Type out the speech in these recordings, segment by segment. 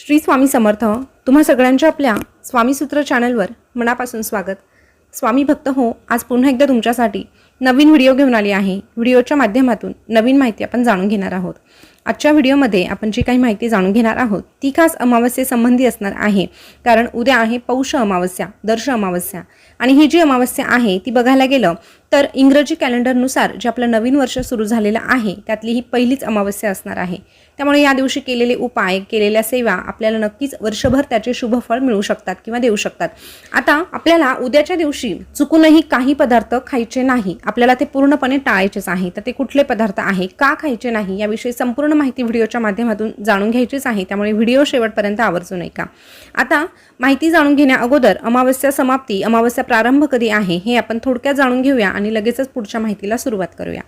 श्री स्वामी समर्थ तुम्हा सगळ्यांच्या आपल्या स्वामीसूत्र चॅनलवर मनापासून स्वागत. स्वामी भक्त हो आज पुन्हा एकदा तुमच्यासाठी नवीन व्हिडिओ घेऊन आली आहे. व्हिडिओच्या माध्यमातून नवीन माहिती आपण जाणून घेणार आहोत. आजच्या व्हिडिओमध्ये आपण जी काही माहिती जाणून घेणार आहोत ती खास अमावस्येसंबंधी असणार आहे. कारण उद्या आहे पौष अमावस्या दर्श अमावस्या. आणि ही जी अमावस्या आहे ती बघायला गेलं तर इंग्रजी कॅलेंडरनुसार जे आपलं नवीन वर्ष सुरू झालेलं आहे त्यातली ही पहिलीच अमावस्या असणार आहे. त्यामुळे या दिवशी केलेले उपाय केलेल्या सेवा आपल्याला नक्कीच वर्षभर त्याचे शुभफळ मिळू शकतात किंवा देऊ शकतात. आता आपल्याला उद्याच्या दिवशी चुकूनही काही पदार्थ खायचे नाही. आपल्याला ते पूर्णपणे टाळायचेच आहे. तर ते कुठले पदार्थ आहे का खायचे नाही याविषयी संपूर्ण माहिती व्हिडिओच्या माध्यमातून जाणून घ्यायचीच आहे. त्यामुळे व्हिडिओ शेवटपर्यंत आवर्जून ऐका आता माहिती जाणून घेण्या अगोदर अमावस्या समाप्ती अमावस्या प्रारंभ कधी आहे हे आपण थोडक्यात जाणून घेऊया आणि लगेचच पुढच्या माहितीला सुरुवात करूया.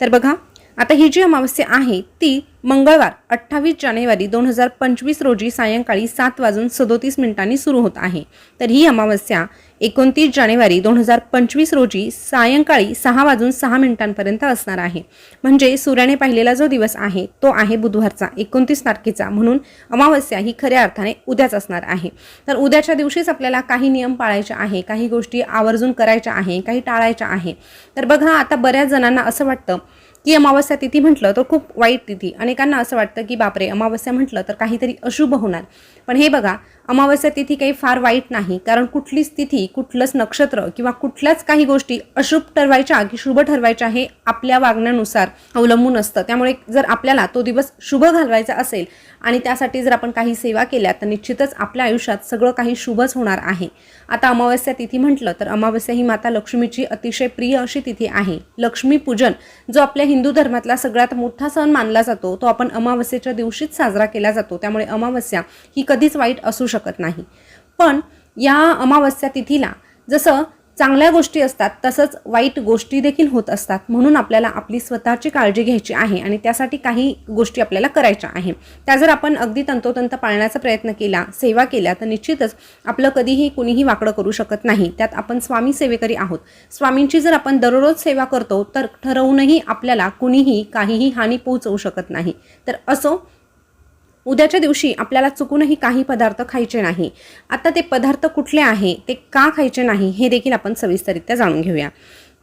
तर बघा आता ही जी अमावस्या आहे ती मंगळवार अठ्ठावीस जानेवारी दोन हजार पंचवीस रोजी सायंकाळी सात वाजून सदोतीस मिनिटांनी सुरू होत आहे. तर ही अमावस्या एकोणतीस जानेवारी दोन हजार पंचवीस रोजी सायंकाळी सहा वाजून सहा मिनिटांपर्यंत असणार आहे. म्हणजे सूर्याने पाहिलेला जो दिवस आहे तो आहे बुधवारचा एकोणतीस तारखेचा. म्हणून अमावस्या ही खऱ्या अर्थाने उद्याच असणार आहे. तर उद्याच्या दिवशीच आपल्याला काही नियम पाळायचे आहे काही गोष्टी आवर्जून करायच्या आहे काही टाळायच्या आहे. तर बघा आता बऱ्याच जणांना असं वाटतं की अमावस्या तिथी म्हटलं तर खूप वाईट तिथी. अनेकांना असं वाटतं की बापरे अमावस्या म्हटलं तर काहीतरी अशुभ होणार. पण हे बघा अमावस्या तिथी काही फार वाईट नाही. कारण कुठलीच तिथी कुठलंच नक्षत्र किंवा कुठल्याच काही गोष्टी अशुभ ठरवायच्या की शुभ ठरवायच्या हे आपल्या वागण्यानुसार अवलंबून असतं. त्यामुळे जर आपल्याला तो दिवस शुभ घालवायचा असेल आणि त्यासाठी जर आपण काही सेवा केल्या तर निश्चितच आपल्या आयुष्यात सगळं काही शुभच होणार आहे. आता अमावस्या तिथी म्हटलं तर अमावस्या ही माता लक्ष्मीची अतिशय प्रिय अशी तिथी आहे. लक्ष्मी पूजन जो आपल्या हिंदू धर्मातला सगळ्यात मोठा सण मानला जातो तो आपण अमावस्येच्या दिवशीच साजरा केला जातो. त्यामुळे अमावस्या ही कधीच वाईट असू शकते नाही. पण या अमावस्या तिथीला जसं चांगल्या गोष्टी असतात तसंच वाईट गोष्टी देखील होत असतात. म्हणून आपल्याला आपली स्वतःची काळजी घ्यायची आहे आणि त्यासाठी काही गोष्टी आपल्याला करायच्या आहे. त्या जर आपण अगदी तंतोतंत पाळण्याचा प्रयत्न केला सेवा केल्या तर निश्चितच आपलं कधीही कुणीही वाकडं करू शकत नाही. त्यात आपण स्वामी सेवेकरी आहोत. स्वामींची जर आपण दररोज सेवा करतो तर ठरवूनही आपल्याला कुणीही काहीही हानी पोहोचवू शकत नाही. तर असो उद्याच्या दिवशी आपल्याला चुकूनही काही पदार्थ खायचे नाही. आता ते पदार्थ कुठले आहे ते का खायचे नाही हे देखील आपण सविस्तरित्या जाणून घेऊया.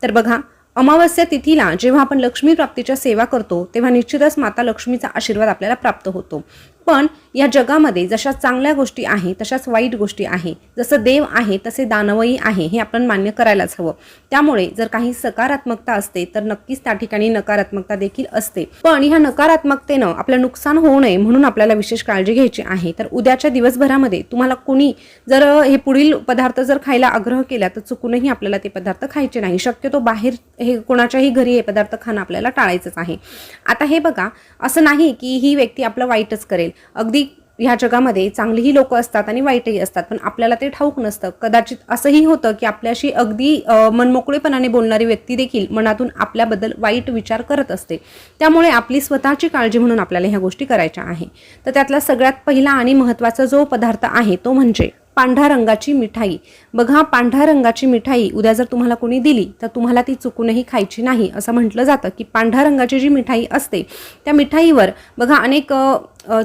तर बघा अमावस्या तिथीला जेव्हा आपण लक्ष्मी प्राप्तीच्या सेवा करतो तेव्हा निश्चितच माता लक्ष्मीचा आशीर्वाद आपल्याला प्राप्त होतो. पण या जगामध्ये जशा चांगल्या गोष्टी आहे तशाच वाईट गोष्टी आहे जसं देव आहे तसे दानवही आहे हे आपण मान्य करायलाच हवं. त्यामुळे जर काही सकारात्मकता असते तर नक्कीच त्या ठिकाणी नकारात्मकता देखील असते. पण ह्या नकारात्मकतेनं आपलं नुकसान होऊ नये म्हणून आपल्याला विशेष काळजी घ्यायची आहे. तर उद्याच्या दिवसभरामध्ये तुम्हाला कोणी जर हे पुढील पदार्थ जर खायला आग्रह केला तर चुकूनही आपल्याला ते पदार्थ खायचे नाही. शक्यतो बाहेर हे कोणाच्याही घरी हे पदार्थ खाणं आपल्याला टाळायचंच आहे. आता हे बघा असं नाही की ही व्यक्ती आपलं वाईटच करेल. अगदी ह्या जगामध्ये चांगलीही लोक असतात आणि वाईटही असतात पण आपल्याला ते ठाऊक नसतं. कदाचित असंही होतं की आपल्याशी अगदी मनमोकळेपणाने बोलणारी व्यक्ती देखील मनातून आपल्याबद्दल वाईट विचार करत असते. त्यामुळे आपली स्वतःची काळजी म्हणून आपल्याला ह्या गोष्टी करायच्या आहे. तर त्यातला सगळ्यात पहिला आणि महत्त्वाचा जो पदार्थ आहे तो म्हणजे पांढऱ्या रंगाची मिठाई. बघा पांढऱ्या रंगाची मिठाई उद्या जर तुम्हाला कोणी दिली तर तुम्हाला ती चुकूनही खायची नाही. असं म्हटलं जातं की पांढऱ्या रंगाची जी मिठाई असते त्या मिठाईवर बघा अनेक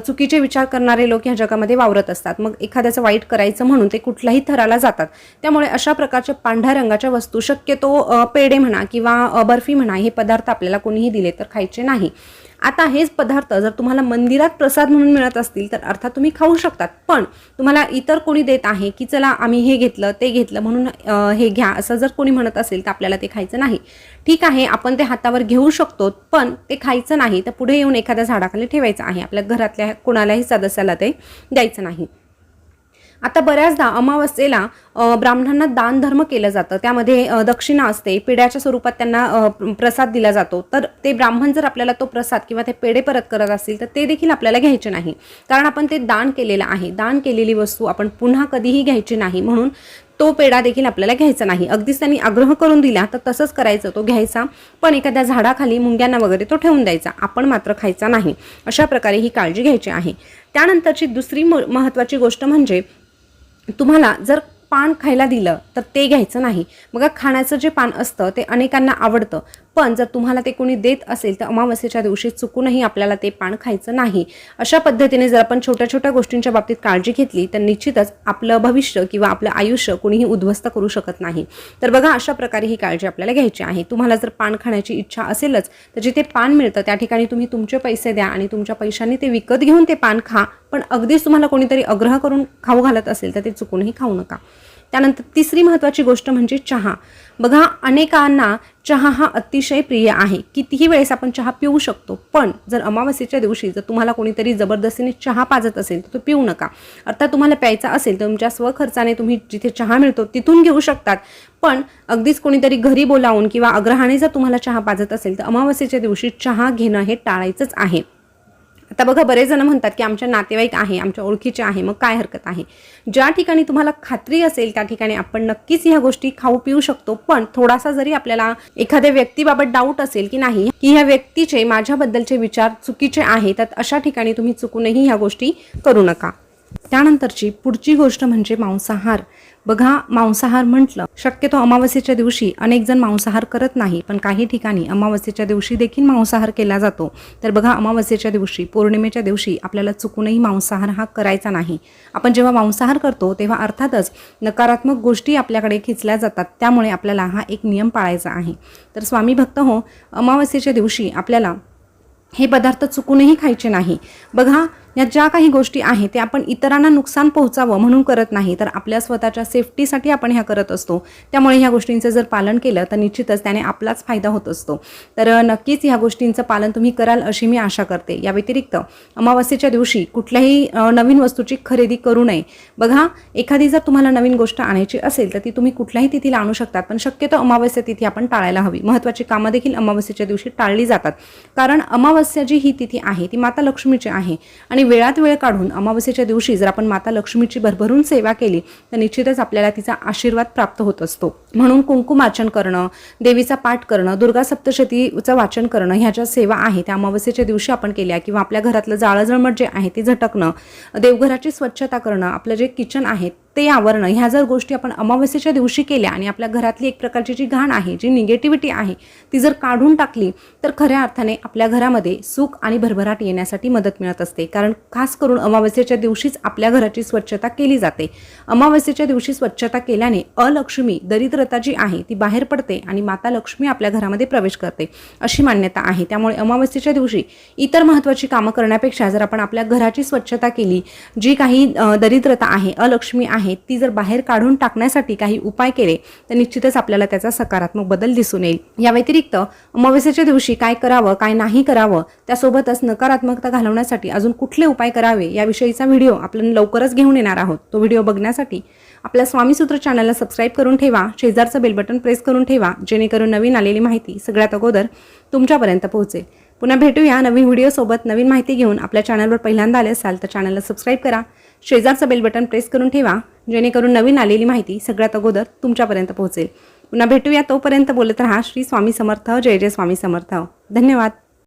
चुकीचे विचार करणारे लोक ह्या जगामध्ये वावरत असतात. मग एखाद्याचं वाईट करायचं म्हणून ते कुठल्याही थराला जातात. त्यामुळे अशा प्रकारच्या पांढऱ्या रंगाच्या वस्तू शक्यतो पेढे म्हणा किंवा बर्फी म्हणा हे पदार्थ आपल्याला कोणीही दिले तर खायचे नाही. आता हेच पदार्थ जर तुम्हाला मंदिरात प्रसाद म्हणून मिळत असतील तर अर्थात तुम्ही खाऊ शकतात. पण तुम्हाला इतर कोणी देत आहे की चला आम्ही हे घेतलं ते घेतलं म्हणून हे घ्या असं जर कोणी म्हणत असेल तर आपल्याला ते खायचं नाही. ठीक आहे आपण ते हातावर घेऊ शकतो पण ते खायचं नाही तर पुढे येऊन एखाद्या झाडाखाली ठेवायचं आहे. आपल्या घरातल्या कोणालाही सदस्याला ते द्यायचं नाही. आता बऱ्याचदा अमावस्येला ब्राह्मणांना दानधर्म केलं जातं. त्यामध्ये दक्षिणा असते पेड्याच्या स्वरूपात त्यांना प्रसाद दिला जातो. तर ते ब्राह्मण जर आपल्याला तो प्रसाद किंवा ते पेढे परत करत असतील तर ते देखील आपल्याला घ्यायचे नाही. कारण आपण ते दान केलेलं आहे. दान केलेली वस्तू आपण पुन्हा कधीही घ्यायची नाही म्हणून तो पेढा देखील आपल्याला घ्यायचा नाही. अगदीच त्यांनी आग्रह करून दिला तर तसंच करायचं तो घ्यायचा. पण एखाद्या झाडाखाली मुंग्यांना वगैरे तो ठेवून द्यायचा. आपण मात्र खायचा नाही. अशा प्रकारे ही काळजी घ्यायची आहे. त्यानंतरची दुसरी म महत्त्वाची गोष्ट म्हणजे तुम्हाला जर पान खायला दिलं तर ते घ्यायचं नाही. बघा खाण्याचं जे पान असतं ते अनेकांना आवडतं. पण जर तुम्हाला ते कोणी देत असेल तर अमावस्येच्या दिवशी चुकूनही आपल्याला ते पान खायचं नाही. अशा पद्धतीने जर आपण छोट्या छोट्या गोष्टींच्या बाबतीत काळजी घेतली तर निश्चितच आपलं भविष्य किंवा आपलं आयुष्य कोणीही उद्ध्वस्त करू शकत नाही. तर बघा अशा प्रकारे ही काळजी आपल्याला घ्यायची आहे. तुम्हाला जर पान खाण्याची इच्छा असेलच तर जिथे पान मिळतं त्या ठिकाणी तुम्ही तुमचे पैसे द्या आणि तुमच्या पैशांनी ते विकत घेऊन ते पान खा. पण अगदीच तुम्हाला कोणीतरी आग्रह करून खाऊ घालत असेल तर ते चुकूनही खाऊ नका. त्यानंतर तिसरी महत्त्वाची गोष्ट म्हणजे चहा. बघा अनेकांना चहा हा अतिशय प्रिय आहे. कितीही वेळेस आपण चहा पिऊ शकतो पण जर अमावस्येच्या दिवशी जर तुम्हाला कोणीतरी जबरदस्तीने चहा पाजत असेल तर तो पिऊ नका. अर्थात तुम्हाला प्यायचा असेल तर तुमच्या स्वखर्चाने तुम्ही जिथे चहा मिळतो तिथून घेऊ शकतात. पण अगदीच कोणीतरी घरी बोलावून किंवा आग्रहाने जर तुम्हाला चहा पाजत असेल तर अमावस्येच्या दिवशी चहा घेणं हे टाळायचंच आहे. आता बघा बरेच जण म्हणतात की आमच्या नातेवाईक आहे आमच्या ओळखीचे आहे मग काय हरकत आहे? ज्या ठिकाणी तुम्हाला खात्री असेल त्या ठिकाणी आपण नक्कीच ह्या गोष्टी खाऊ पिऊ शकतो. पण थोडासा जरी आपल्याला एखाद्या व्यक्तीबाबत डाऊट असेल की नाही की ह्या व्यक्तीचे माझ्याबद्दलचे विचार चुकीचे आहेत तर अशा ठिकाणी तुम्ही चुकूनही ह्या गोष्टी करू नका. त्यानंतरची पुढची गोष्ट म्हणजे मांसाहार. बघा मांसाहार म्हटलं शक्यतो अमावस्येच्या दिवशी अनेक जण मांसाहार करत नाही पण काही ठिकाणी अमावस्येच्या दिवशी देखील मांसाहार केला जातो. तर बघा अमावस्येच्या दिवशी पौर्णिमेच्या दिवशी आपल्याला चुकूनही मांसाहार हा करायचा नाही. आपण जेव्हा मांसाहार करतो तेव्हा अर्थातच नकारात्मक गोष्टी आपल्याकडे खिचल्या जातात त्यामुळे आपल्याला हा एक नियम पाळायचा आहे. तर स्वामी भक्त हो अमावस्येच्या दिवशी आपल्याला हे पदार्थ चुकूनही खायचे नाही. बघा या ज्या काही गोष्टी आहेत ते आपण इतरांना नुकसान पोहोचावं म्हणून करत नाही तर आपल्या स्वतःच्या सेफ्टीसाठी आपण ह्या करत असतो. त्यामुळे ह्या गोष्टींचं जर पालन केलं तर निश्चितच त्याने आपलाच फायदा होत असतो. तर नक्कीच ह्या गोष्टींचं पालन तुम्ही कराल अशी मी आशा करते. या व्यतिरिक्त अमावस्येच्या दिवशी कुठल्याही नवीन वस्तूची खरेदी करू नये. बघा एखादी जर तुम्हाला नवीन गोष्ट आणायची असेल तर ती तुम्ही कुठल्याही तिथीला आणू शकतात पण शक्यतो अमावस्या तिथी आपण टाळायला हवी. महत्त्वाची कामं देखील अमावस्येच्या दिवशी टाळली जातात. कारण अमावस्या जी ही तिथी आहे ती माता लक्ष्मीची आहे आणि आणि वेळात वेळ काढून अमावस्येच्या दिवशी जर आपण माता लक्ष्मीची भरभरून सेवा केली तर निश्चितच आपल्याला तिचा आशीर्वाद प्राप्त होत असतो. म्हणून कुंकुमार्चन करणं देवीचा पाठ करणं दुर्गा सप्तशतीचं वाचन करणं ह्या ज्या सेवा आहे त्या अमावस्येच्या दिवशी आपण केल्या किंवा आपल्या घरातलं जाळजळमट जे आहे ती झटकणं देवघराची स्वच्छता करणं आपलं जे किचन आहे ते आवरणं. ह्या जर गोष्टी आपण अमावस्येच्या दिवशी केल्या आणि आपल्या घरातली एक प्रकारची जी घाण आहे जी निगेटिव्हिटी आहे ती जर काढून टाकली तर खऱ्या अर्थाने आपल्या घरामध्ये सुख आणि भरभराट येण्यासाठी मदत मिळत असते. कारण खास करून अमावस्येच्या दिवशीच आपल्या घराची स्वच्छता केली जाते. अमावस्येच्या दिवशी स्वच्छता केल्याने अलक्ष्मी दरिद्रता जी आहे ती बाहेर पडते आणि माता लक्ष्मी आपल्या घरामध्ये प्रवेश करते अशी मान्यता आहे. त्यामुळे अमावस्येच्या दिवशी इतर महत्त्वाची कामं करण्यापेक्षा जर आपण आपल्या घराची स्वच्छता केली जी काही दरिद्रता आहे अलक्ष्मी आहे ती जर बाहेर काढून टाकण्यासाठी काही उपाय केले तर निश्चितच आपल्याला त्याचा सकारात्मक बदल दिसून येईल. या व्यतिरिक्त अमावस्येच्या दिवशी काय करावं काय नाही करावं त्यासोबतच नकारात्मकता घालवण्यासाठी अजून कुठले उपाय करावे याविषयीचा व्हिडिओ आपण लवकरच घेऊन येणार आहोत. तो व्हिडिओ बघण्यासाठी आपल्या स्वामीसूत्र चॅनलला सबस्क्राईब करून ठेवा शेजारचं बेल बटन प्रेस करून ठेवा जेणेकरून नवीन आलेली माहिती सगळ्यात अगोदर तुमच्यापर्यंत पोहोचेल. पुन्हा भेटूया नवीन व्हिडिओसोबत नवीन माहिती घेऊन आपल्या चॅनलवर पहिल्यांदा आले असाल तर चॅनलला सबस्क्राईब करा. शेजारचं बेल बटन प्रेस करून ठेवा जेणेकरून नवीन आलेली माहिती सगळ्यात अगोदर तुमच्यापर्यंत पोहोचेल. पुन्हा भेटूया तोपर्यंत बोलत राहा श्री स्वामी समर्थ. जय जय स्वामी समर्थ. धन्यवाद.